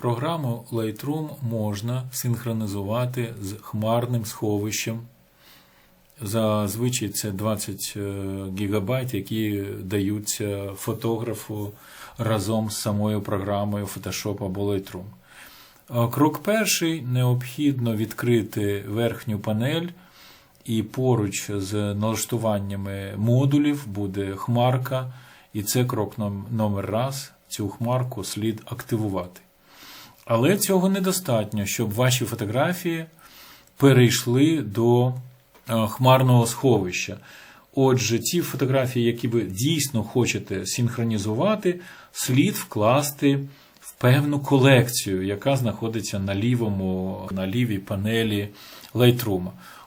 Програму Lightroom можна синхронізувати з хмарним сховищем. Зазвичай це 20 ГБ, які даються фотографу разом з самою програмою Photoshop або Lightroom. Крок перший необхідно відкрити верхню панель, і поруч з налаштуваннями модулів буде хмарка, і це крок номер раз. Цю хмарку слід активувати. Але цього недостатньо, щоб ваші фотографії перейшли до е, хмарного сховища. Отже, ті фотографії, які ви дійсно хочете синхронізувати, слід вкласти в певну колекцію, яка знаходиться на лівому, на лівій панелі Lightroom.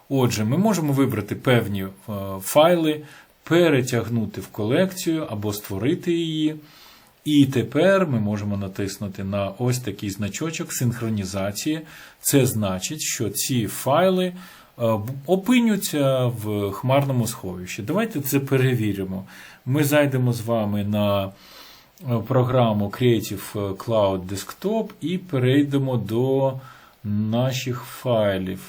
Отже, ми можемо вибрати певні е, файли, перетягнути в колекцію або створити її. І тепер ми можемо натиснути на ось такий значочок синхронізації. Це значить, що ці файли е, опиняться в хмарному сховищі. Давайте це перевіримо. Ми зайдемо з вами на е, програму Creative Cloud Desktop і перейдемо до наших файлів.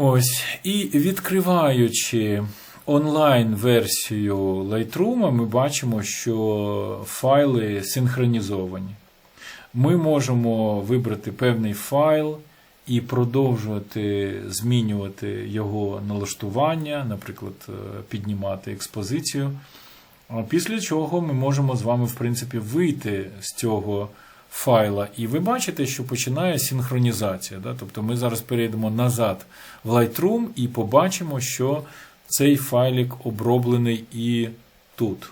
Ось. І відкриваючи онлайн-версію Lightroom, ми бачимо, що файли синхронізовані. Ми можемо вибрати певний файл і продовжувати змінювати його налаштування, наприклад, е, піднімати експозицію. Після чого ми можемо з вами, в принципі, вийти з цього файла. І ви бачите, що починає синхронізація. Да? Тобто ми зараз перейдемо назад в Lightroom і побачимо, що цей файлик оброблений і тут.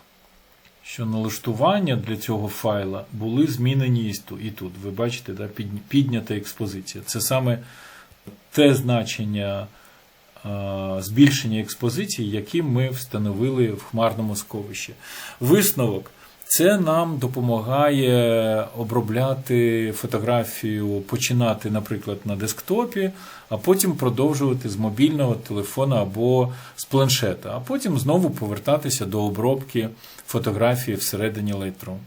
Що налаштування для цього файла були змінені і тут. Ви бачите, да? піднята експозиція. Це саме те значення збільшення експозиції, які ми встановили в хмарному сховищі. Висновок. Це нам допомагає обробляти фотографію, починати, наприклад, на десктопі, а потім продовжувати з мобільного телефона або з планшета, а потім знову повертатися до обробки фотографії всередині Lightroom.